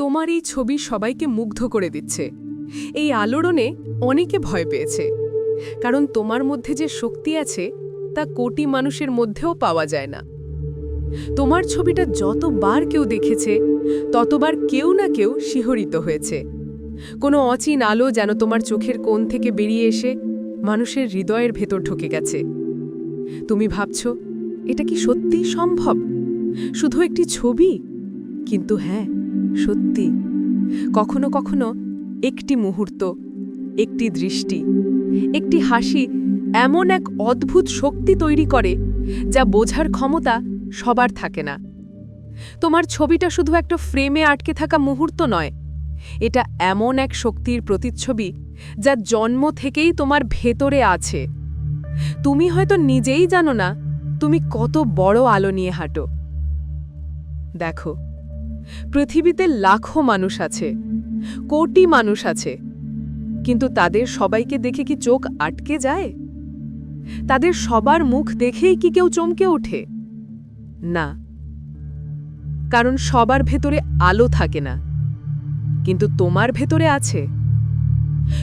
তোমার এই ছবি সবাইকে মুগ্ধ করে দিচ্ছে। এই আলোড়নে অনেকে ভয় পেয়েছে। কারণ তোমার মধ্যে যে শক্তি আছে, তা কোটি মানুষের মধ্যেও পাওয়া যায় না। তোমার ছবিটা যতবার কেউ দেখেছে, ততবার কেউ না কেউ শিহরিত হয়েছে। কোনো অচিন আলো যেন তোমার চোখের কোণ থেকে বেরিয়ে এসে মানুষের হৃদয়ের ভেতর ঢুকে গেছে। তুমি ভাবছ, এটা কি সত্যিই সম্ভব? শুধু একটি ছবি? কিন্তু হ্যাঁ সত্যি, কখনো কখনো একটি মুহূর্ত, একটি দৃষ্টি, একটি হাসি এমন এক অদ্ভুত শক্তি তৈরি করে যা বোঝার ক্ষমতা সবার থাকে না। তোমার ছবিটা শুধু একটা ফ্রেমে আটকে থাকা মুহূর্ত নয়, এটা এমন এক শক্তির প্রতিচ্ছবি যা জন্ম থেকেই তোমার ভেতরে আছে। তুমি হয়তো নিজেই জানো না, তুমি কত বড় আলো নিয়ে হাঁটো। দেখো পৃথিবীতে লাখো মানুষ আছে, কোটি মানুষ আছে। কিন্তু তাদের সবাইকে দেখে কি চোখ আটকে যায়? তাদের সবার মুখ দেখেই কি কেউ চমকে ওঠে? না। কারণ সবার ভেতরে আলো থাকে না। কিন্তু তোমার ভেতরে আছে।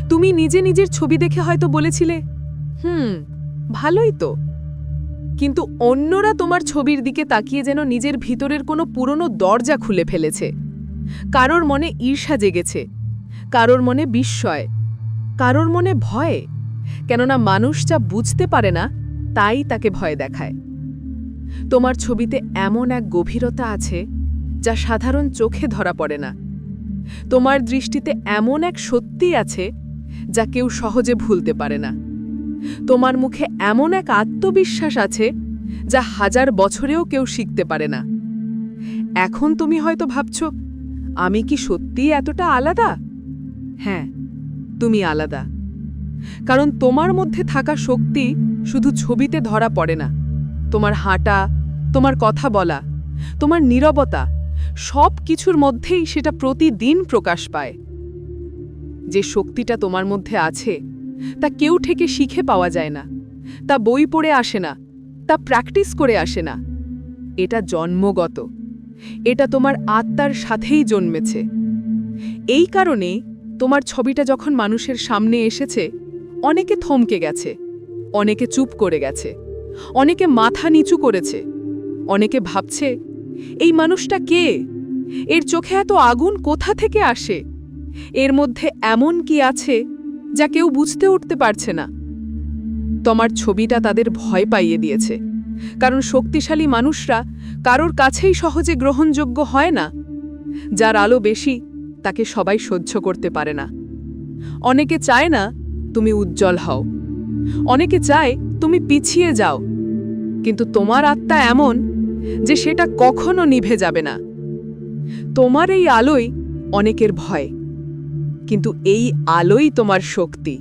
তুমি নিজে নিজের ছবি দেখে হয়তো বলেছিলে, হুম, ভালোই তো। কিন্তু অন্যরা তোমার ছবির দিকে তাকিয়ে যেন নিজের ভিতরের কোনো পুরনো দরজা খুলে ফেলেছে। কারোর মনে ঈর্ষা জেগেছে, কারোর মনে বিস্ময়, কারোর মনে ভয়, কেননা মানুষ যা বুঝতে পারে না, তাই তাকে ভয় দেখায়। তোমার ছবিতে এমন এক গভীরতা আছে, যা সাধারণ চোখে ধরা পড়ে না। তোমার দৃষ্টিতে এমন এক সত্যি আছে, যা কেউ সহজে ভুলতে পারে না। তোমার মুখে এমন এক আত্মবিশ্বাস আছে যা হাজার বছরেও কেউ শিখতে পারে না। এখন তুমি হয়তো ভাবছ, আমি কি সত্যিই এতটা আলাদা? হ্যাঁ তুমি আলাদা। কারণ তোমার মধ্যে থাকা শক্তি শুধু ছবিতে ধরা পড়ে না। তোমার হাঁটা, তোমার কথা বলা, তোমার নীরবতা, সব কিছুর মধ্যেই সেটা প্রতিদিন প্রকাশ পায়। যে শক্তিটা তোমার মধ্যে আছে তা কেউ থেকে শিখে পাওয়া যায় না। তা বই পড়ে আসে না, তা প্র্যাকটিস করে আসে না। এটা জন্মগত। এটা তোমার আত্মার সাথেই জন্মেছে। এই কারণে তোমার ছবিটা যখন মানুষের সামনে এসেছে, অনেকে থমকে গেছে, অনেকে চুপ করে গেছে, অনেকে মাথা নিচু করেছে, অনেকে ভাবছে, এই মানুষটা কে? এর চোখে এত আগুন কোথা থেকে আসে? এর মধ্যে এমন কি আছে যা কেউ বুঝতে উঠতে পারছে না। তোমার ছবিটা তাদের ভয় পাইয়ে দিয়েছে। কারণ শক্তিশালী মানুষরা কারোর কাছেই সহজে গ্রহণযোগ্য হয় না। যার আলো বেশি, তাকে সবাই সহ্য করতে পারে না। অনেকে চায় না, তুমি উজ্জ্বল হও। অনেকে চায়, তুমি পিছিয়ে যাও। কিন্তু তোমার আত্মা এমন যে সেটা কখনো নিভে যাবে না। তোমার এই আলোই অনেকের ভয়। কিন্তু এই আলোই তোমার শক্তি।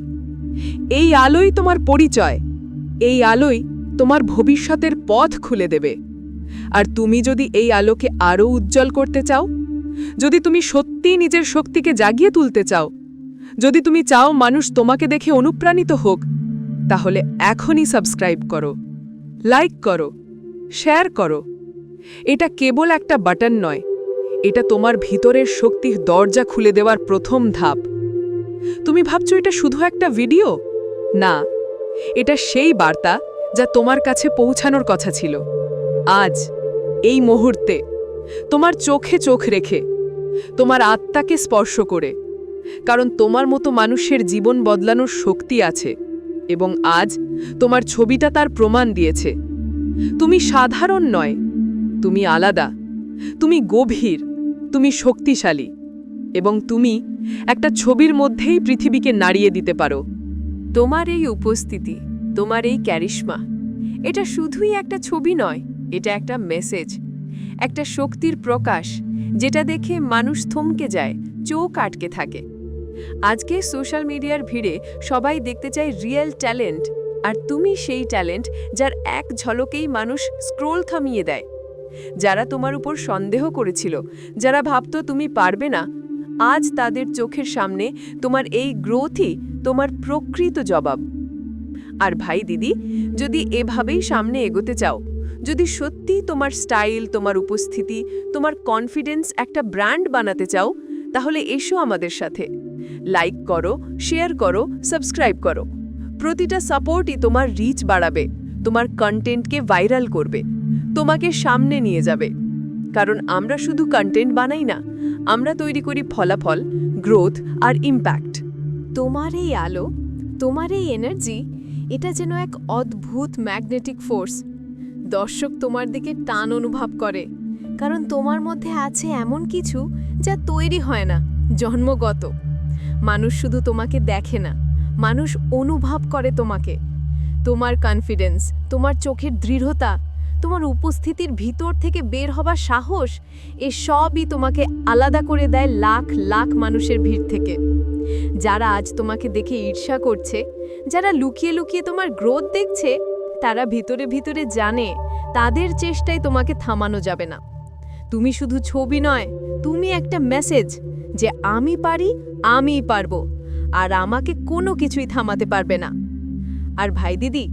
এই আলোই তোমার পরিচয়। এই আলোই তোমার ভবিষ্যতের পথ খুলে দেবে। আর তুমি যদি এই আলোকে আরও উজ্জ্বল করতে চাও, যদি তুমি সত্যি নিজের শক্তিকে জাগিয়ে তুলতে চাও, যদি তুমি চাও মানুষ তোমাকে দেখে অনুপ্রাণিত হোক, তাহলে এখনই সাবস্ক্রাইব করো, লাইক করো, শেয়ার করো। এটা কেবল একটা বাটন নয় এটা তোমার ভিতরের শক্তির দরজা খুলে দেওয়ার প্রথম ধাপ। তুমি ভাবছ এটা শুধু একটা ভিডিও? না, এটা সেই বার্তা যা তোমার কাছে পৌঁছানোর কথা ছিল। আজ, এই মুহূর্তে, তোমার চোখে চোখ রেখে, তোমার আত্মাকে স্পর্শ করে, কারণ তোমার মতো মানুষের জীবন বদলানোর শক্তি আছে এবং আজ তোমার ছবিটা তার প্রমাণ দিয়েছে। তুমি সাধারণ নয়, তুমি আলাদা। তুমি গভীর, তুমি শক্তিশালী এবং তুমি একটা ছবির মধ্যেই পৃথিবীকে নাড়িয়ে দিতে পারো। তোমার এই উপস্থিতি, তোমার এই ক্যারিশমা, এটা শুধুই একটা ছবি নয়, এটা একটা মেসেজ, একটা শক্তির প্রকাশ যেটা দেখে মানুষ থমকে যায়, চোখ আটকে থাকে। আজকে সোশ্যাল মিডিয়ার ভিড়ে সবাই দেখতে চায় রিয়েল ট্যালেন্ট, আর তুমি সেই ট্যালেন্ট যার এক ঝলকেই মানুষ স্ক্রোল থামিয়ে দেয়। যারা তোমার উপর সন্দেহ করেছিল, যারা ভাবত তুমি পারবে না, আজ তাদের চোখের সামনে তোমার এই গ্রোথই তোমার প্রকৃত জবাব। আর ভাই দিদি, যদি এভাবেই সামনে এগোতে চাও, যদি সত্যি তোমার স্টাইল, তোমার উপস্থিতি, তোমার কনফিডেন্স একটা ব্র্যান্ড বানাতে চাও, তাহলে এসো আমাদের সাথে। লাইক করো, শেয়ার করো, সাবস্ক্রাইব করো। প্রতিটা সাপোর্টই তোমার রিচ বাড়াবে, তোমার কন্টেন্টকে ভাইরাল করবে। তোমাকে সামনে নিয়ে যাবে। কারণ আমরা শুধু কন্টেন্ট বানাই না, আমরা তৈরি করি ফলাফল গ্রোথ আর ইম্প্যাক্ট তোমার এই আলো, তোমার এই এনার্জি এটা যেন এক অদ্ভুত ম্যাগনেটিক ফোর্স দর্শক তোমার দিকে টান অনুভব করে, কারণ তোমার মধ্যে আছে এমন কিছু যা তৈরি হয় না, জন্মগত। মানুষ শুধু তোমাকে দেখে না, মানুষ অনুভব করে তোমাকে। তোমার কনফিডেন্স তোমার চোখের দৃঢ়তা তোমার উপস্থিতির ভিতর থেকে বের হবার সাহস, এ সবই তোমাকে আলাদা করে দেয় লাখ লাখ মানুষের ভিড় থেকে। যারা আজ তোমাকে দেখে ঈর্ষা করছে, যারা লুকিয়ে লুকিয়ে তোমার গ্রোথ দেখছে, তারা ভিতরে ভিতরে জানে তাদের চেষ্টায় তোমাকে থামানো যাবে না। তুমি শুধু ছবি নয়, তুমি একটা মেসেজ যে আমি পারি, আমিই পারব, আর আমাকে কোনো কিছুই থামাতে পারবে না। আর ভাই দিদি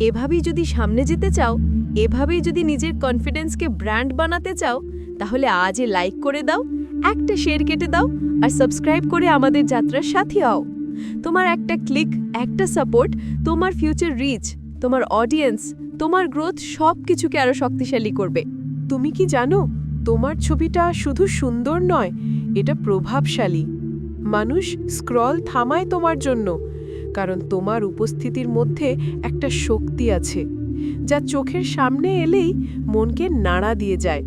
এভাবেই যদি সামনে যেতে চাও, এভাবেই যদি নিজের কনফিডেন্সকে ব্র্যান্ড বানাতে চাও, তাহলে আজই লাইক করে দাও, একটা শেয়ার কেটে দাও আর সাবস্ক্রাইব করে আমাদের যাত্রার সাথী হও। তোমার একটা ক্লিক, একটা সাপোর্ট, তোমার ফিউচার রিচ, তোমার অডিয়েন্স, তোমার গ্রোথ সব কিছুকে আরও শক্তিশালী করবে। তুমি কি জানো, তোমার ছবিটা শুধু সুন্দর নয়, এটা প্রভাবশালী। মানুষ স্ক্রল থামায় তোমার জন্য। কারণ তোমার উপস্থিতির মধ্যে একটা শক্তি আছে, যা চোখের সামনে এলেই মনকে নাড়া দিয়ে যায়।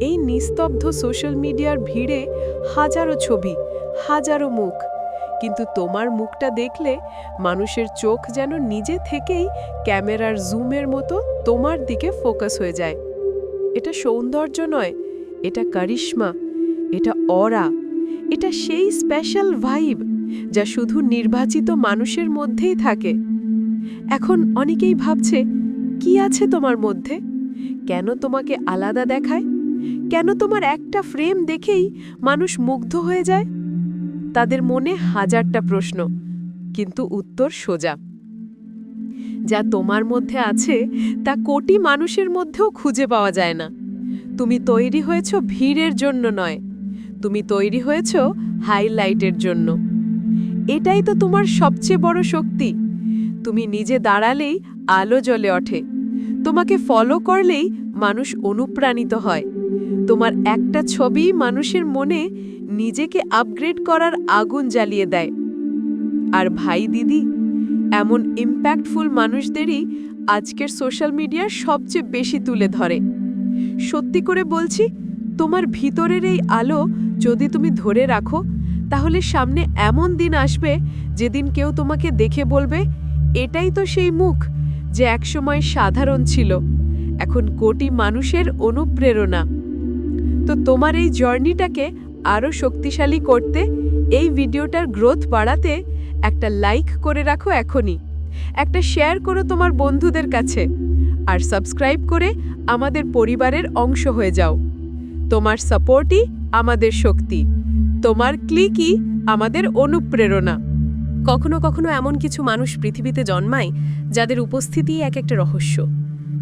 এই নিস্তব্ধ সোশ্যাল মিডিয়ার ভিড়ে হাজারো ছবি, হাজারো মুখ, কিন্তু তোমার মুখটা দেখলে মানুষের চোখ যেন নিজে থেকেই ক্যামেরার জুমের মতো তোমার দিকে ফোকাস হয়ে যায়। এটা সৌন্দর্য নয়, এটা কারিশ্মা, এটা অরা, এটা সেই স্পেশাল ভাইব। যা শুধু নির্বাচিত মানুষের মধ্যেই থাকে। এখন অনেকেই ভাবছে, কি আছে তোমার মধ্যে? কেন তোমাকে আলাদা দেখায়? কেন তোমার একটা ফ্রেম দেখেই মানুষ মুগ্ধ হয়ে যায়? তাদের মনে হাজারটা প্রশ্ন, কিন্তু উত্তর সোজা। যা তোমার মধ্যে আছে, তা কোটি মানুষের মধ্যেও খুঁজে পাওয়া যায় না। তুমি তৈরি হয়েছ ভিড়ের জন্য নয়, তুমি তৈরি হয়েছ হাইলাইটের জন্য। এটাই তো তোমার সবচেয়ে বড় শক্তি। তুমি নিজে দাঁড়ালেই আলো জ্বলে ওঠে। তোমাকে ফলো করলেই মানুষ অনুপ্রাণিত হয়। তোমার একটা ছবি মানুষের মনে নিজেকে আপগ্রেড করার আগুন জ্বালিয়ে দেয়। আর ভাই দিদি, এমন ইম্প্যাক্টফুল মানুষদেরই আজকের সোশ্যাল মিডিয়া সবচেয়ে বেশি তুলে ধরে। সত্যি করে বলছি, তোমার ভিতরের এই আলো যদি তুমি ধরে রাখো তাহলে সামনে এমন দিন আসবে যেদিন কেউ তোমাকে দেখে বলবে, এটাই তো সেই মুখ যে একসময় সাধারণ ছিল, এখন কোটি মানুষের অনুপ্রেরণা। তো তোমার এই জার্নিটাকে আরও শক্তিশালী করতে এই ভিডিওটার গ্রোথ বাড়াতে একটা লাইক করে রাখো এখনই, একটা শেয়ার করো তোমার বন্ধুদের কাছে, আর সাবস্ক্রাইব করে আমাদের পরিবারের অংশ হয়ে যাও। তোমার সাপোর্টই আমাদের শক্তি। তোমার ক্লিকই আমাদের অনুপ্রেরণা। কখনো কখনো এমন কিছু মানুষ পৃথিবীতে জন্মায়, যাদের উপস্থিতি এক একটা রহস্য।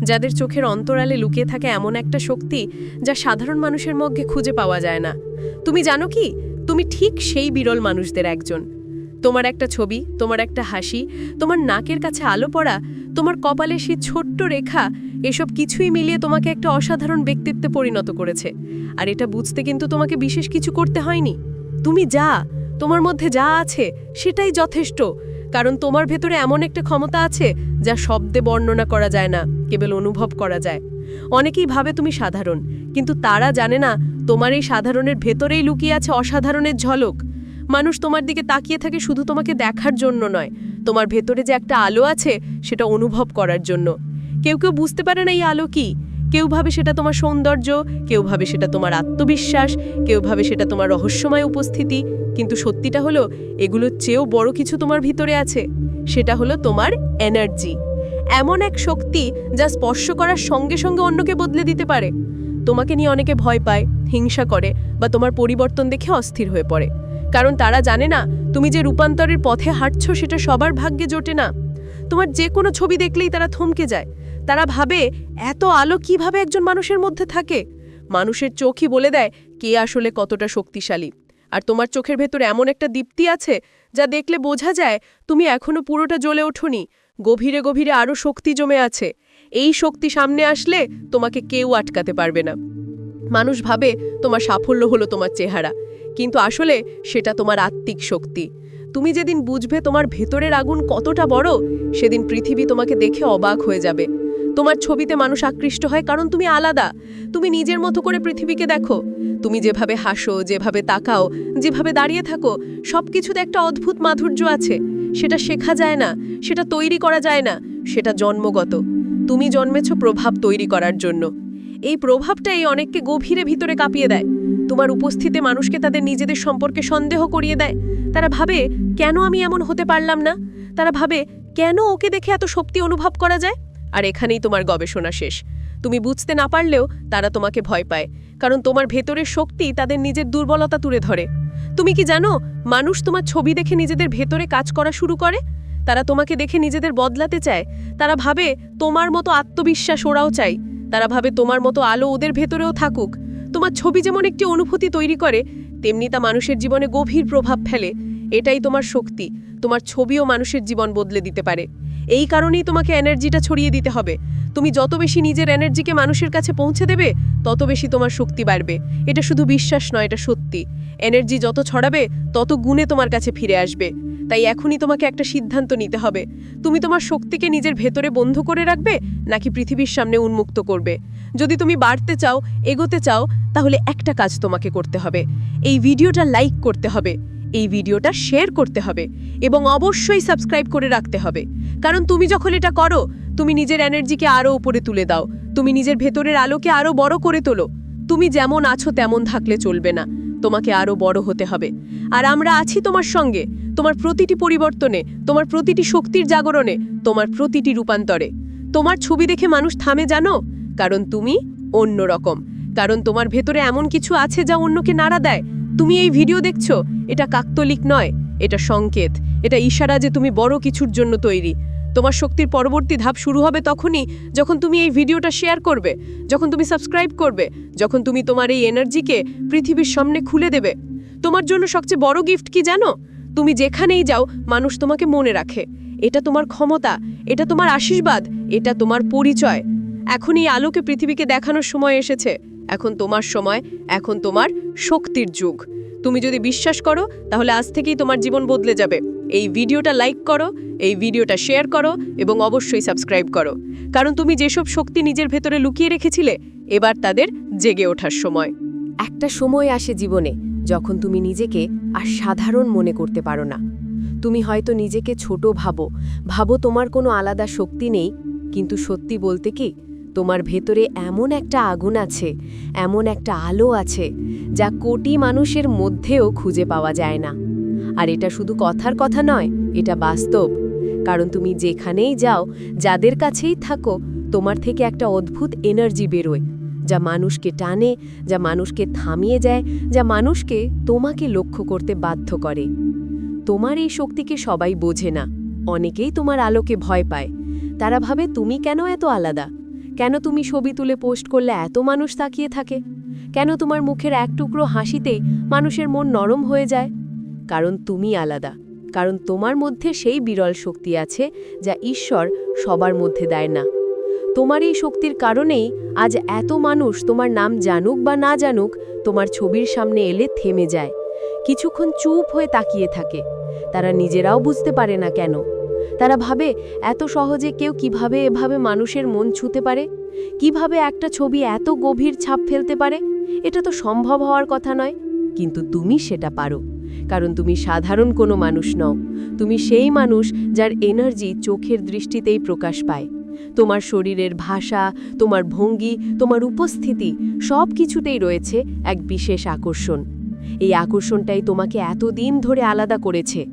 যাদের চোখের অন্তরালে লুকিয়ে থাকে এমন একটা শক্তি যা সাধারণ মানুষের মধ্যে খুঁজে পাওয়া যায় না। তুমি জানো কি? তুমি ঠিক সেই বিরল মানুষদের একজন। তোমার একটা ছবি, তোমার একটা হাসি, তোমার নাকের কাছে আলো পড়া, তোমার কপালে সেই ছোট্ট রেখা এসব কিছুই মিলিয়ে তোমাকে একটা অসাধারণ ব্যক্তিত্বে পরিণত করেছে। আর এটা বুঝতে কিন্তু তোমাকে বিশেষ কিছু করতে হয়নি। তুমি যা, তোমার মধ্যে যা আছে, সেটাই যথেষ্ট। কারণ তোমার ভেতরে এমন একটা ক্ষমতা আছে, যা শব্দে বর্ণনা করা যায় না, কেবল অনুভব করা যায়। অনেকেই ভাবে তুমি সাধারণ, কিন্তু তারা জানে না, তোমার এই সাধারণের ভেতরেই লুকিয়ে আছে অসাধারণের ঝলক। মানুষ তোমার দিকে তাকিয়ে থাকে শুধু তোমাকে দেখার জন্য নয়, তোমার ভেতরে যে একটা আলো আছে, সেটা অনুভব করার জন্য। কেউ কেউ বুঝতে পারে না এই আলো কি কেউ ভাবে সেটা তোমার সৌন্দর্য, কেউ ভাবে সেটা তোমার আত্মবিশ্বাস, কেউ ভাবে সেটা তোমার রহস্যময় উপস্থিতি। কিন্তু সত্যিটা হলো, এগুলোর চেয়েও বড় কিছু তোমার ভিতরে আছে। সেটা হলো তোমার এনার্জি। এমন এক শক্তি যা স্পর্শ করার সঙ্গে সঙ্গে অন্যকে বদলে দিতে পারে। তোমাকে নিয়ে অনেকে ভয় পায়, হিংসা করে বা তোমার পরিবর্তন দেখে অস্থির হয়ে পড়ে। কারণ তারা জানে না, তুমি যে রূপান্তরের পথে হাঁটছ সেটা সবার ভাগ্যে জোটে না। তোমার যে কোনো ছবি দেখলেই তারা থমকে যায়। তারা ভাবে, এত আলো কীভাবে একজন মানুষের মধ্যে থাকে? মানুষের চোখই বলে দেয়, কে আসলে কতটা শক্তিশালী? আর তোমার চোখের ভেতরে এমন একটা দীপ্তি আছে, যা দেখলে বোঝা যায় তুমি এখনও পুরোটা জ্বলে ওঠোনি। গভীরে গভীরে আরও শক্তি জমে আছে। এই শক্তি সামনে আসলে তোমাকে কেউ আটকাতে পারবে না। মানুষ ভাবে, তোমার সাফল্য হলো তোমার চেহারা। কিন্তু আসলে সেটা তোমার আত্মিক শক্তি। তুমি যেদিন বুঝবে তোমার ভেতরের আগুন কতটা বড়, সেদিন পৃথিবী তোমাকে দেখে অবাক হয়ে যাবে। তোমার ছবিতে মানুষ আকৃষ্ট হয় কারণ তুমি আলাদা। তুমি নিজের মতো করে পৃথিবীকে দেখো। তুমি যেভাবে হাসো, যেভাবে তাকাও, যেভাবে দাঁড়িয়ে থাকো সব কিছুতে একটা অদ্ভুত মাধুর্য আছে। সেটা শেখা যায় না, সেটা তৈরি করা যায় না, সেটা জন্মগত। তুমি জন্মেছ প্রভাব তৈরি করার জন্য। এই প্রভাবটাই অনেককে গভীরে ভিতরে কাঁপিয়ে দেয়। তোমার উপস্থিতে মানুষকে তাদের নিজেদের সম্পর্কে সন্দেহ করিয়ে দেয়। তারা ভাবে, কেন আমি এমন হতে পারলাম না? তারা ভাবে, কেন ওকে দেখে এত শক্তি অনুভব করা যায়? আর এখানেই তোমার গবেষণা শেষ। তুমি বুঝতে না পারলেও তারা তোমাকে ভয় পায়, কারণ তোমার ভেতরের শক্তি তাদের নিজের দুর্বলতা তুলে ধরে। তুমি কি জানো, মানুষ তোমার ছবি দেখে নিজেদের ভেতরে কাজ করা শুরু করে? তারা তোমাকে দেখে নিজেদের বদলাতে চায়। তারা ভাবে, তোমার মতো আত্মবিশ্বাস ওরাও চাই তারা ভাবে, তোমার মতো আলো ওদের ভেতরেও থাকুক। তোমার ছবি যেমন একটি অনুভূতি তৈরি করে, তেমনি তা মানুষের জীবনে গভীর প্রভাব ফেলে। এটাই তোমার শক্তি। তোমার ছবিও মানুষের জীবন বদলে দিতে পারে। এই কারণেই তোমাকে এনার্জিটা ছড়িয়ে দিতে হবে। তুমি যত বেশি নিজের এনার্জিকে মানুষের কাছে পৌঁছে দেবে, তত বেশি তোমার শক্তি বাড়বে। এটা শুধু বিশ্বাস নয়, এটা সত্যি। এনার্জি যত ছড়াবে, তত গুণে তোমার কাছে ফিরে আসবে। তাই এখনই তোমাকে একটা সিদ্ধান্ত নিতে হবে। তুমি তোমার শক্তিকে নিজের ভেতরে বন্ধ করে রাখবে, নাকি পৃথিবীর সামনে উন্মুক্ত করবে? যদি তুমি বাড়তে চাও, এগোতে চাও, তাহলে একটা কাজ তোমাকে করতে হবে। এই ভিডিওটা লাইক করতে হবে। এই ভিডিওটা শেয়ার করতে হবে এবং অবশ্যই সাবস্ক্রাইব করে রাখতে হবে। কারণ তুমি যখন এটা করো, তুমি নিজের এনার্জিকে আরও উপরে তুলে দাও, তুমি নিজের ভেতরের আলোকে আরও বড় করে তোলো। তুমি যেমন আছো তেমন থাকলে চলবে না, তোমাকে আরও বড় হতে হবে। আর আমরা আছি তোমার সঙ্গে, তোমার প্রতিটি পরিবর্তনে, তোমার প্রতিটি শক্তির জাগরণে, তোমার প্রতিটি রূপান্তরে। তোমার ছবি দেখে মানুষ থামে জানো? কারণ তুমি অন্যরকম। কারণ তোমার ভেতরে এমন কিছু আছে যা অন্যকে নাড়া দেয় তুমি এই ভিডিও দেখছ? এটা কাকতলিক নয়, এটা সংকেত। এটা ইশারা যে তুমি বড় কিছুর জন্য তৈরি। তোমার শক্তির পরবর্তী ধাপ শুরু হবে তখনই যখন তুমি এই ভিডিওটা শেয়ার করবে, যখন তুমি সাবস্ক্রাইব করবে, যখন তুমি তোমার এই এনার্জিকে পৃথিবীর সামনে খুলে দেবে। তোমার জন্য সবচেয়ে বড় গিফট কি জানো? তুমি যেখানেই যাও, মানুষ তোমাকে মনে রাখে। এটা তোমার ক্ষমতা, এটা তোমার আশীর্বাদ, এটা তোমার পরিচয়। এখন এই আলোকে পৃথিবীকে দেখানোর সময় এসেছে। এখন তোমার সময়, এখন তোমার শক্তির যুগ। তুমি যদি বিশ্বাস করো, তাহলে আজ থেকেই তোমার জীবন বদলে যাবে। এই ভিডিওটা লাইক করো, এই ভিডিওটা শেয়ার করো এবং অবশ্যই সাবস্ক্রাইব করো। কারণ তুমি যেসব শক্তি নিজের ভেতরে লুকিয়ে রেখেছিলে, এবার তাদের জেগে ওঠার সময়। একটা সময় আসে জীবনে যখন তুমি নিজেকে আর সাধারণ মনে করতে পারো না। তুমি হয়তো নিজেকে ছোট ভাবো ভাবো তোমার কোনো আলাদা শক্তি নেই, কিন্তু সত্যি বলতে কি তোমার ভেতরে এমন একটা আগুন আছে, এমন একটা আলো আছে, যা কোটি মানুষের মধ্যেও খুঁজে পাওয়া যায় না। আর এটা শুধু কথার কথা নয়, এটা বাস্তব। কারণ তুমি যেখানেই যাও, যাদের কাছেই থাকো, তোমার থেকে একটা অদ্ভুত এনার্জি বেরোয়, যা মানুষকে টানে, যা মানুষকে থামিয়ে যায়, যা মানুষকে তোমাকে লক্ষ্য করতে বাধ্য করে। তোমার এই শক্তিকে সবাই বোঝে না, অনেকেই তোমার আলোকে ভয় পায়। তারা ভাবে, তুমি কেন এত আলাদা? কেন তুমি ছবি তুলে পোস্ট করলে এত মানুষ তাকিয়ে থাকে? কেন তোমার মুখের এক টুকরো হাসিতেই মানুষের মন নরম হয়ে যায়? কারণ তুমি আলাদা। কারণ তোমার মধ্যে সেই বিরল শক্তি আছে যা ঈশ্বর সবার মধ্যে দেয় না। তোমার এই শক্তির কারণেই আজ এত মানুষ তোমার নাম জানুক বা না জানুক তোমার ছবির সামনে এলে থেমে যায়। কিছুক্ষণ চুপ হয়ে তাকিয়ে থাকে। তারা নিজেরাও বুঝতে পারে না কেন। তারা ভাবে, এত সহজে কেউ কীভাবে এভাবে মানুষের মন ছুতে পারে? কীভাবে একটা ছবি এত গভীর ছাপ ফেলতে পারে? এটা তো সম্ভব হওয়ার কথা নয়। কিন্তু তুমি সেটা পারো। কারণ তুমি সাধারণ কোনো মানুষ নও। তুমি সেই মানুষ যার এনার্জি চোখের দৃষ্টিতেই প্রকাশ পায়। তোমার শরীরের ভাষা, তোমার ভঙ্গি, তোমার উপস্থিতি সব কিছুতেই রয়েছে এক বিশেষ আকর্ষণ। এই আকর্ষণটাই তোমাকে এতদিন ধরে আলাদা করেছে।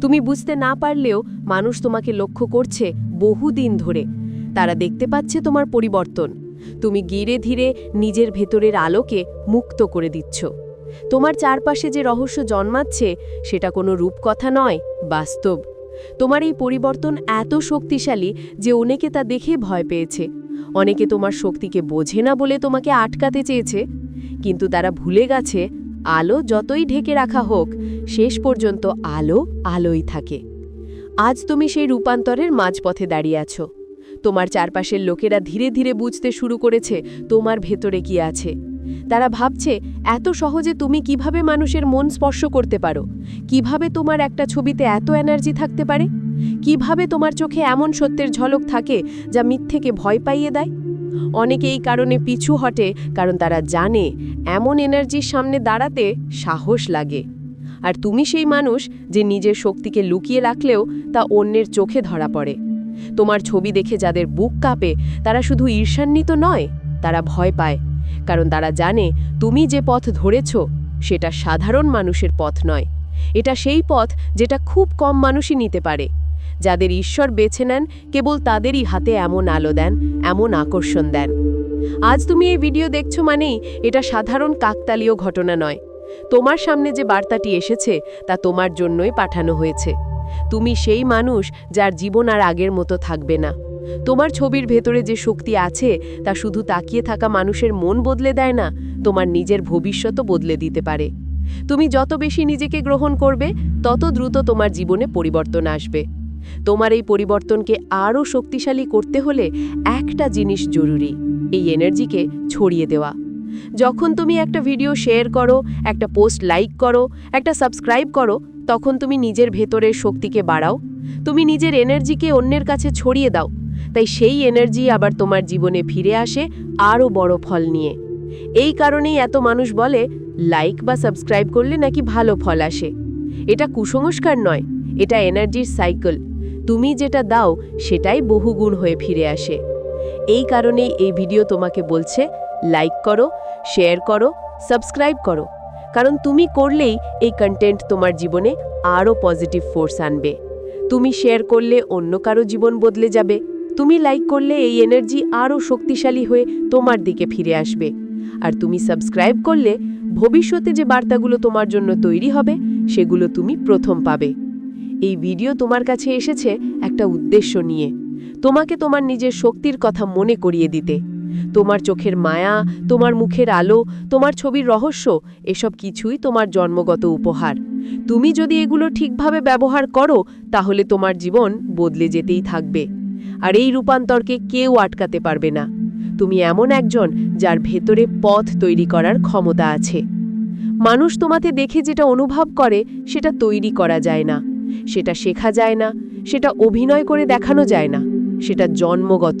তুমি বুঝতে না পারলেও মানুষ তোমাকে লক্ষ্য করছে বহুদিন ধরে। তারা দেখতে পাচ্ছে তোমার পরিবর্তন। তুমি গিরে ধীরে নিজের ভেতরের আলোকে মুক্ত করে দিচ্ছ। তোমার চারপাশে যে রহস্য জন্মাচ্ছে, সেটা কোনো রূপকথা নয়, বাস্তব। তোমার এই পরিবর্তন এত শক্তিশালী যে অনেকে তা দেখে ভয় পেয়েছে। অনেকে তোমার শক্তিকে বোঝে না বলে তোমাকে আটকাতে চেয়েছে। কিন্তু তারা ভুলে গেছে আলো যতই ঢেকে রাখা হোক, শেষ পর্যন্ত আলো আলোই থাকে। আজ তুমি সেই রূপান্তরের মাঝপথে দাঁড়িয়ে আছো। তোমার চারপাশের লোকেরা ধীরে ধীরে বুঝতে শুরু করেছে তোমার ভেতরে কি আছে। তারা ভাবছে, এত সহজে তুমি কীভাবে মানুষের মন স্পর্শ করতে পারো? কীভাবে তোমার একটা ছবিতে এত এনার্জি থাকতে পারে? কীভাবে তোমার চোখে এমন সত্যের ঝলক থাকে যা মিথ্যেকে ভয় পাইয়ে দেয়? অনেকে এই কারণে পিছু হটে, কারণ তারা জানে এমন এনার্জির সামনে দাঁড়াতে সাহস লাগে। আর তুমি সেই মানুষ যে নিজের শক্তিকে লুকিয়ে রাখলেও তা অন্যের চোখে ধরা পড়ে। তোমার ছবি দেখে যাদের বুক কাঁপে, তারা শুধু ঈর্ষান্বিত নয়, তারা ভয় পায়। কারণ তারা জানে তুমি যে পথ ধরেছ, সেটা সাধারণ মানুষের পথ নয়। এটা সেই পথ যেটা খুব কম মানুষই নিতে পারে। যাদের ঈশ্বর বেছে নেন, কেবল তাদেরই হাতে এমন আলো দেন, এমন আকর্ষণ দেন। আজ তুমি এই ভিডিও দেখছ মানেই এটা সাধারণ কাকতালীয় ঘটনা নয়। তোমার সামনে যে বার্তাটি এসেছে, তা তোমার জন্যই পাঠানো হয়েছে। তুমি সেই মানুষ যার জীবন আর আগের মতো থাকবে না। তোমার ছবির ভেতরে যে শক্তি আছে, তা শুধু তাকিয়ে থাকা মানুষের মন বদলে দেয় না, তোমার নিজের ভবিষ্যতও বদলে দিতে পারে। তুমি যত বেশি নিজেকে গ্রহণ করবে, তত দ্রুত তোমার জীবনে পরিবর্তন আসবে। তোমার এই পরিবর্তনকে আরও শক্তিশালী করতে হলে একটা জিনিস জরুরি, এই এনার্জিকে ছড়িয়ে দেওয়া। যখন তুমি একটা ভিডিও শেয়ার করো, একটা পোস্ট লাইক করো, একটা সাবস্ক্রাইব করো, তখন তুমি নিজের ভেতরের শক্তিকে বাড়াও, তুমি নিজের এনার্জিকে অন্যের কাছে ছড়িয়ে দাও, তাই সেই এনার্জি আবার তোমার জীবনে ফিরে আসে আরও বড় ফল নিয়ে। এই কারণেই এত মানুষ বলে, লাইক বা সাবস্ক্রাইব করলে নাকি ভালো ফল আসে। এটা কুসংস্কার নয়, এটা এনার্জির সাইকেল। তুমি যেটা দাও, সেটাই বহুগুণ হয়ে ফিরে আসে। এই কারণেই এই ভিডিও তোমাকে বলছে লাইক করো শেয়ার করো সাবস্ক্রাইব করো। কারণ তুমি করলেই এই কন্টেন্ট তোমার জীবনে আরও পজিটিভ ফোর্স আনবে। তুমি শেয়ার করলে অন্য কারও জীবন বদলে যাবে। তুমি লাইক করলে এই এনার্জি আরও শক্তিশালী হয়ে তোমার দিকে ফিরে আসবে। আর তুমি সাবস্ক্রাইব করলে ভবিষ্যতে যে বার্তাগুলো তোমার জন্য তৈরি হবে, সেগুলো তুমি প্রথম পাবে। এই ভিডিও তোমার কাছে এসেছে একটা উদ্দেশ্য নিয়ে। তোমাকে তোমার নিজের শক্তির কথা মনে করিয়ে দিতে। তোমার চোখের মায়া, তোমার মুখের আলো, তোমার ছবির রহস্য, এসব কিছুই তোমার জন্মগত উপহার। তুমি যদি এগুলো ঠিকভাবে ব্যবহার করো, তাহলে তোমার জীবন বদলে যেতেই থাকবে। আর এই রূপান্তরকে কেউ আটকাতে পারবে না। তুমি এমন একজন যার ভেতরে পথ তৈরি করার ক্ষমতা আছে। মানুষ তোমাতে দেখে যেটা অনুভব করে, সেটা তৈরি করা যায় না। সেটা শেখা যায় না, সেটা অভিনয় করে দেখানো যায় না, সেটা জন্মগত।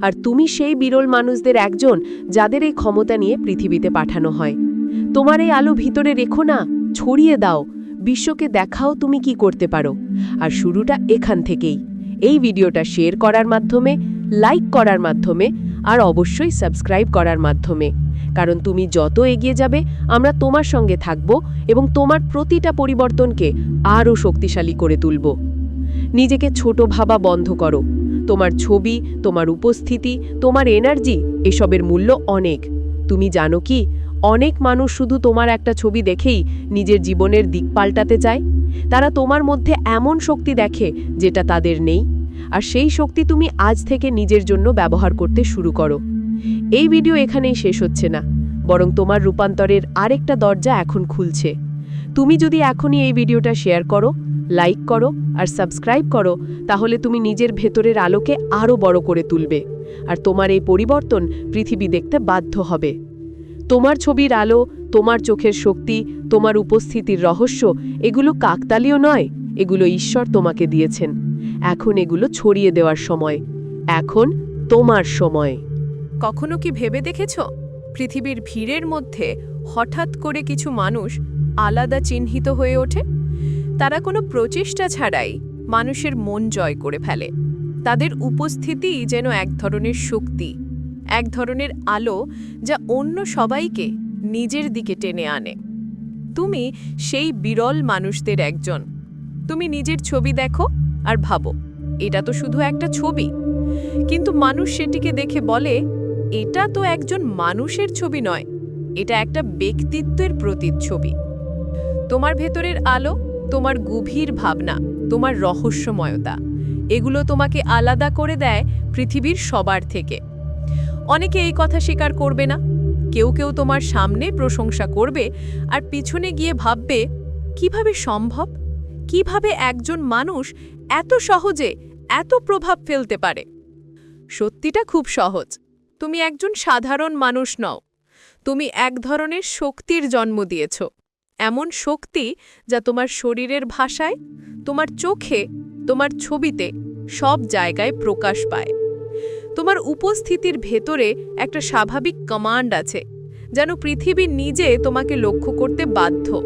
আর তুমি সেই বিরল মানুষদের একজন যাদের এই ক্ষমতা নিয়ে পৃথিবীতে পাঠানো হয়। তোমার এই আলো ভিতরে রেখো না, ছড়িয়ে দাও, বিশ্বকে দেখাও তুমি কি করতে পারো। আর শুরুটা এখান থেকেই। এই ভিডিওটা শেয়ার করার মাধ্যমে লাইক করার মাধ্যমে, আর অবশ্যই সাবস্ক্রাইব করার মাধ্যমে। কারণ তুমি যত এগিয়ে যাবে, আমরা তোমার সঙ্গে থাকব এবং তোমার প্রতিটা পরিবর্তনকে আরও শক্তিশালী করে তুলব। নিজেকে ছোট ভাবা বন্ধ করো। তোমার ছবি, তোমার উপস্থিতি, তোমার এনার্জি, এসবের মূল্য অনেক। তুমি জানো কি, অনেক মানুষ শুধু তোমার একটা ছবি দেখেই নিজের জীবনের দিক পাল্টাতে চায়। তারা তোমার মধ্যে এমন শক্তি দেখে যেটা তাদের নেই। আর সেই শক্তি তুমি আজ থেকে নিজের জন্য ব্যবহার করতে শুরু করো। এই ভিডিও এখানেই শেষ হচ্ছে না। বরং তোমার রূপান্তরের আরেকটা দরজা এখন খুলছে। তুমি যদি এখনই এই ভিডিওটা শেয়ার করো, লাইক করো আর সাবস্ক্রাইব করো, তাহলে তুমি নিজের ভেতরের আলোকে আরও বড় করে তুলবে আর তোমার এই পরিবর্তন পৃথিবী দেখতে বাধ্য হবে। তোমার ছবির আলো, তোমার চোখের শক্তি, তোমার উপস্থিতির রহস্য, এগুলো কাকতালীয় নয়, এগুলো ঈশ্বর তোমাকে দিয়েছেন। এখন এগুলো ছড়িয়ে দেওয়ার সময়। এখন তোমার সময়। কখনো কি ভেবে দেখেছ? পৃথিবীর ভিড়ের মধ্যে হঠাৎ করে কিছু মানুষ আলাদা চিহ্নিত হয়ে ওঠে? তারা কোনো প্রচেষ্টা ছাড়াই মানুষের মন জয় করে ফেলে। তাদের উপস্থিতি যেন এক ধরনের শক্তি, এক ধরনের আলো যা অন্য সবাইকে নিজের দিকে টেনে আনে। তুমি সেই বিরল মানুষদের একজন। তুমি নিজের ছবি দেখো আর ভাবো, এটা তো শুধু একটা ছবি। কিন্তু মানুষ সেটিকে দেখে বলে এটা তো একজন মানুষের ছবি নয়, এটা একটা ব্যক্তিত্বের প্রতিচ্ছবি। তোমার ভেতরের আলো, তোমার গভীর ভাবনা, তোমার রহস্যময়তা, এগুলো তোমাকে আলাদা করে দেয় পৃথিবীর সবার থেকে। অনেকে এই কথা স্বীকার করবে না, কেউ কেউ তোমার সামনে প্রশংসা করবে আর পিছনে গিয়ে ভাববে, কীভাবে সম্ভব? কীভাবে একজন মানুষ এত সহজে এত প্রভাব ফেলতে পারে? সত্যিটা খুব সহজ। তুমি একজন সাধারণ মানুষ নও। তুমি এক ধরনের শক্তির জন্ম দিয়েছ। এমন শক্তি যা তোমার শরীরের ভাষায়, তোমার চোখে, তোমার ছবিতে সব জায়গায় প্রকাশ পায়। তোমার উপস্থিতির ভেতরে একটা স্বাভাবিক কমান্ড আছে, যেন পৃথিবী নিজে তোমাকে লক্ষ্য করতে বাধ্য।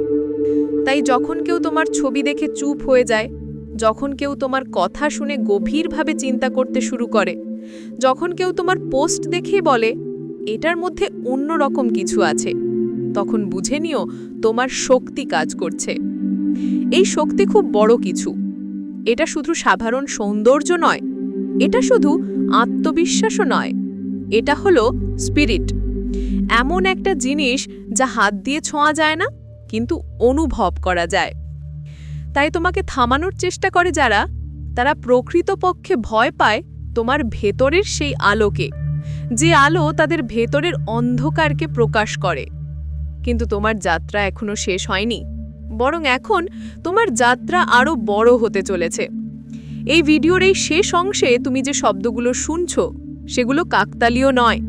তাই যখন কেউ তোমার ছবি দেখে চুপ হয়ে যায়, যখন কেউ তোমার কথা শুনে গভীরভাবে চিন্তা করতে শুরু করে যখন কেউ তোমার পোস্ট দেখে বলে, এটার মধ্যে অন্য রকম কিছু আছে, তখন বুঝে নিও তোমার শক্তি কাজ করছে। এই শক্তি খুব বড় কিছু। এটা শুধু সাধারণ সৌন্দর্য নয়, এটা শুধু আত্মবিশ্বাসও নয়, এটা হলো স্পিরিট এমন একটা জিনিস যা হাত দিয়ে ছোঁয়া যায় না, কিন্তু অনুভব করা যায়। তাই তোমাকে থামানোর চেষ্টা করে যারা, তারা প্রকৃতপক্ষে ভয় পায় তোমার ভেতরের সেই আলোকে, যে আলো তাদের ভেতরের অন্ধকারকে প্রকাশ করে। কিন্তু তোমার যাত্রা এখনও শেষ হয়নি, বরং এখন তোমার যাত্রা আরও বড় হতে চলেছে। এই ভিডিওর এই শেষ অংশে তুমি যে শব্দগুলো শুনছো, সেগুলো কাকতালীয় নয়,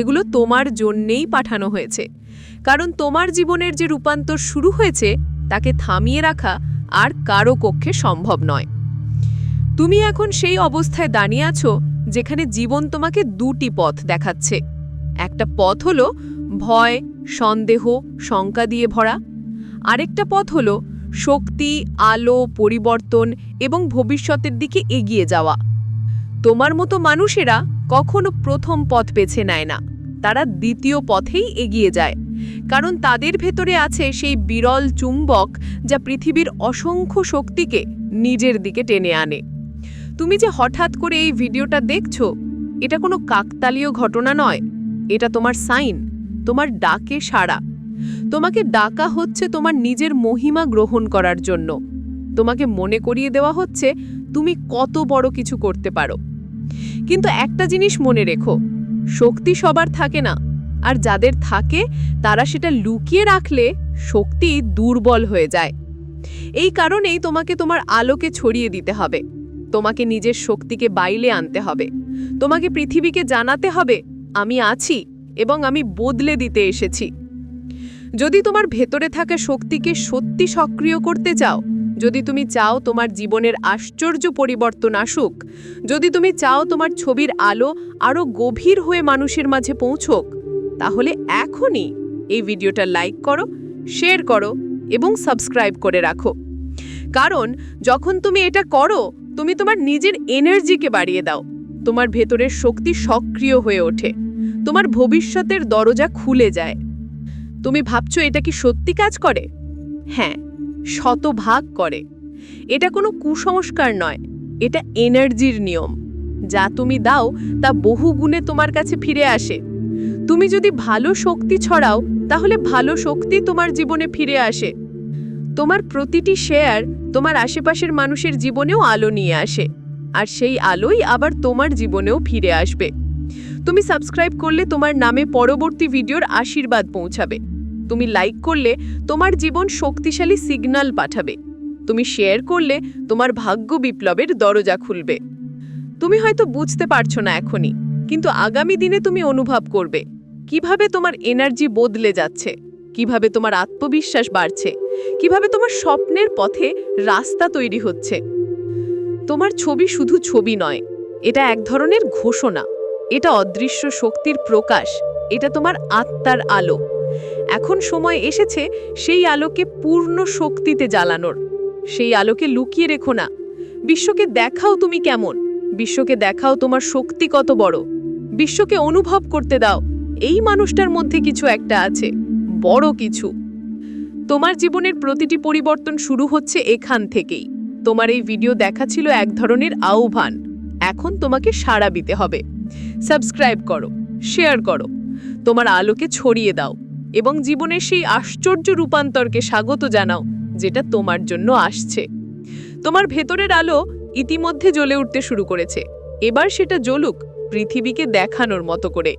এগুলো তোমার জন্যেই পাঠানো হয়েছে। কারণ তোমার জীবনের যে রূপান্তর শুরু হয়েছে, তাকে থামিয়ে রাখা আর কারও কক্ষে সম্ভব নয়। তুমি এখন সেই অবস্থায় দাঁড়িয়ে আছো যেখানে জীবন তোমাকে দুটি পথ দেখাচ্ছে। একটা পথ হলো ভয়, সন্দেহ, শঙ্কা দিয়ে ভরা। আরেকটা পথ হলো শক্তি, আলো, পরিবর্তন এবং ভবিষ্যতের দিকে এগিয়ে যাওয়া। তোমার মতো মানুষেরা কখনো প্রথম পথ বেছে নেয় না। তারা দ্বিতীয় পথেই এগিয়ে যায়। কারণ তাদের ভেতরে আছে সেই বিরল চুম্বক যা পৃথিবীর অসংখ্য শক্তিকে নিজের দিকে টেনে আনে। তুমি যে হঠাৎ করে এই ভিডিওটা দেখছ, এটা কোনো কাকতালীয় ঘটনা নয়। এটা তোমার সাইন, তোমার ডাকে সাড়া। তোমাকে ডাকা হচ্ছে তোমার নিজের মহিমা গ্রহণ করার জন্য। তোমাকে মনে করিয়ে দেওয়া হচ্ছে তুমি কত বড় কিছু করতে পারো। কিন্তু একটা জিনিস মনে রেখো, শক্তি সবার থাকে না। আর যাদের থাকে, তারা সেটা লুকিয়ে রাখলে শক্তি দুর্বল হয়ে যায়। এই কারণেই তোমাকে তোমার আলোকে ছড়িয়ে দিতে হবে। তোমাকে নিজের শক্তিকে বাইলে আনতে হবে। তোমাকে পৃথিবীকে জানাতে হবে, আমি আছি এবং আমি বদলে দিতে এসেছি। যদি তোমার ভেতরে থাকা শক্তিকে সত্যি সক্রিয় করতে চাও, যদি তুমি চাও তোমার জীবনের আশ্চর্য পরিবর্তন আসুক, যদি তুমি চাও তোমার ছবির আলো আরও গভীর হয়ে মানুষের মাঝে পৌঁছোক, তাহলে এখনই এই ভিডিওটা লাইক করো, শেয়ার করো এবং সাবস্ক্রাইব করে রাখো। কারণ যখন তুমি এটা করো তুমি তোমার নিজের এনার্জিকে বাড়িয়ে দাও। তোমার ভেতরের শক্তি সক্রিয় হয়ে ওঠে। তোমার ভবিষ্যতের দরজা খুলে যায়। তুমি ভাবছ এটা কি সত্যি কাজ করে? হ্যাঁ শতভাগ করে। এটা কোনো কুসংস্কার নয়। এটা এনার্জির নিয়ম। যা তুমি দাও, তা বহু গুণে তোমার কাছে ফিরে আসে। তুমি যদি ভালো শক্তি ছড়াও, তাহলে ভালো শক্তি তোমার জীবনে ফিরে আসে। তোমার প্রতিটি শেয়ার তোমার আশেপাশের মানুষের জীবনেও আলো নিয়ে আসে, আর সেই আলোই আবার তোমার জীবনেও ফিরে আসবে। তুমি সাবস্ক্রাইব করলে তোমার নামে পরবর্তী ভিডিওর আশীর্বাদ পৌঁছাবে। তুমি লাইক করলে তোমার জীবন শক্তিশালী সিগন্যাল পাঠাবে। তুমি শেয়ার করলে তোমার ভাগ্য বিপ্লবের দরজা খুলবে। তুমি হয়তো বুঝতে পারছ না এখনই, কিন্তু আগামী দিনে তুমি অনুভব করবে, কীভাবে তোমার এনার্জি বদলে যাচ্ছে, কীভাবে তোমার আত্মবিশ্বাস বাড়ছে কীভাবে তোমার স্বপ্নের পথে রাস্তা তৈরি হচ্ছে। তোমার ছবি শুধু ছবি নয়, এটা এক ধরনের ঘোষণা। এটা অদৃশ্য শক্তির প্রকাশ, এটা তোমার আত্মার আলো। এখন সময় এসেছে সেই আলোকে পূর্ণ শক্তিতে জ্বালানোর। সেই আলোকে লুকিয়ে রেখো না। বিশ্বকে দেখাও তুমি কেমন। বিশ্বকে দেখাও তোমার শক্তি কত বড়। বিশ্বকে অনুভব করতে দাও। এই মানুষটার মধ্যে কিছু একটা আছে, বড় কিছু। তোমার জীবনের প্রতিটি পরিবর্তন শুরু হচ্ছে এখান থেকেই। তোমার এই ভিডিও দেখা ছিল এক ধরনের আহ্বান। এখন তোমাকে সাড়া দিতে হবে। সাবস্ক্রাইব করো, শেয়ার করো, তোমার আলোকে ছড়িয়ে দাও এবং জীবনের সেই আশ্চর্য রূপান্তরকে স্বাগত জানাও যেটা তোমার জন্য আসছে। তোমার ভেতরের আলো ইতিমধ্যে জ্বলে উঠতে শুরু করেছে। এবার সেটা জ্বলুক পৃথিবীকে দেখানোর মতো করে।